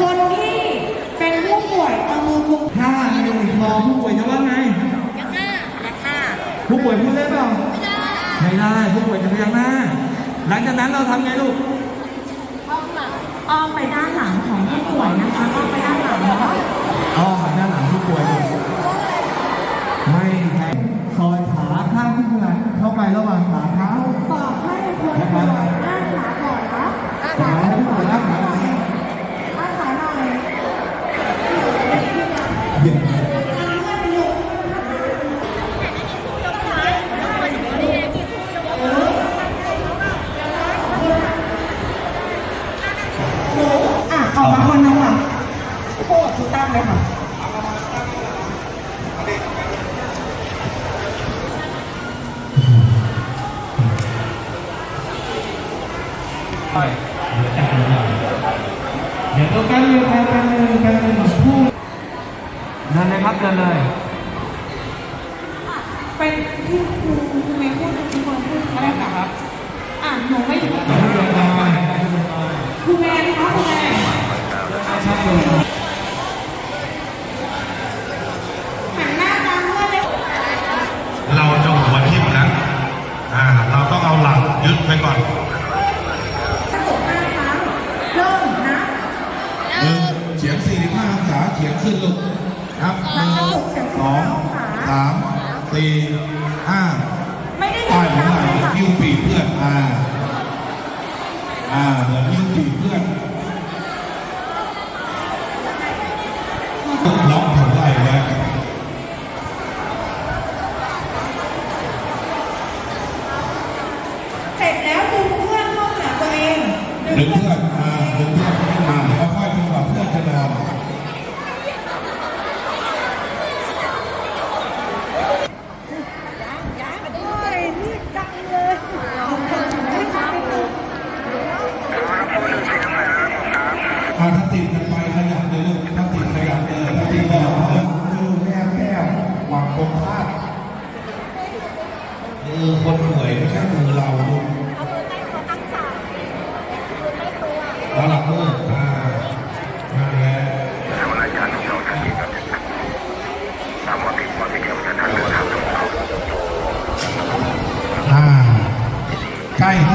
คนที่เป็นผู้ป่วยเอามือกุมถ้ามีหนุ่อผู้ป่วยจะว่าไงยักหน้าและค่ะ ผู้ป่วยพูดได้เปล่าไม่ได้ผู้ป่วยจะพยักหน้า หลังจากนั้นเราทำไงลูกอ้อมไปด้านหลังของผู้ป่วยนะคะ เย็นอะออกมาคนนึงค่ะพูดทุกตั้งเลยค่ะเดี๋ยวตัวกันเลยกันเลยกันเลยพูด เดินเลยครับเดินเลย เป็นที่ครูครูเมย์พูดครูคนพูดก็ได้ค่ะครับอะหนูไม่อยู่พูดลงไปพูดลงไปครูเมย์คะครูเมย์ชัดเลยหันหน้าตามเพื่อนเลยเราจะหัวทิ่มนะอ่าเราต้องเอาหลังยึดไว้ก่อนกระตุกห้าครั้งเริ่มนะหนึ่งเฉียง45องศาเฉียงขึ้นลูก ครับหนึ่งสองสามสี่ห้าไม่ได้ป้ายยิหันวไหล่ค่ะยิ้วปีกเพื่อนอ่าอ่าเหมือนยิ้วปีกเพื่อนล็อกหัวไหล่ไว้เสร็จแล้วดึงเพื่อนเข้าหาตัวเองดึงเพื่อนอ่าดึงเพื่อน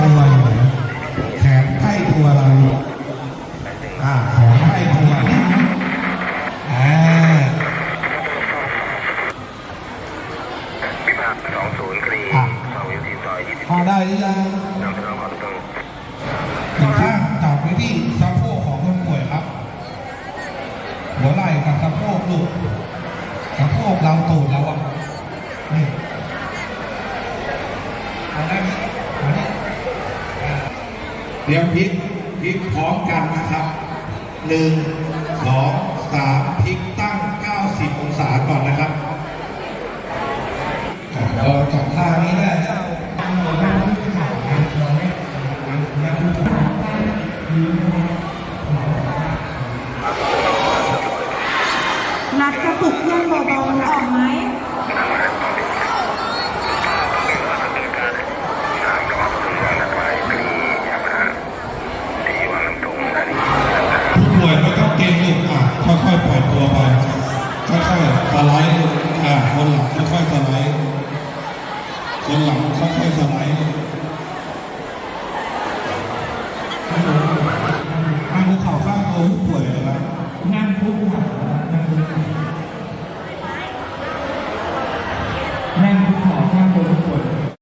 ตัวเลยแขนใกล้ตัวเราอ่าขอให้ตัวอ่าวิภาค20คลีอะเสาอยู่ที่ซอย20พอได้หรือยังนำถนนขอตรงหนึ่งข้างจับไว้ที่สะโพกของคนป่วยครับ หัวไหล่กับสะโพกลูกสะโพกเราตูดเราอะนี่เอาได้ไหมเอาได้อ่า เตรียมพลิกพลิกพร้อมกันนะครับหนึ่งสองสามพลิกตั้ง 90 องศาก่อนนะครับอ่าเราจับท่านี้ได้นะนัดกระตุกเพื่อนเบาๆออกไหม ผู้ป่วยไม่ต้อง เก่งลูกอะค่อยๆปล่อยตัวไปค่อยๆสไลด์ลูกอะคนหลังค่อยๆสไลด์คนหลังค่อยๆสไลด์นั่งคุกเข่าข้างตัวผู้ป่วยเลยครับนั่ง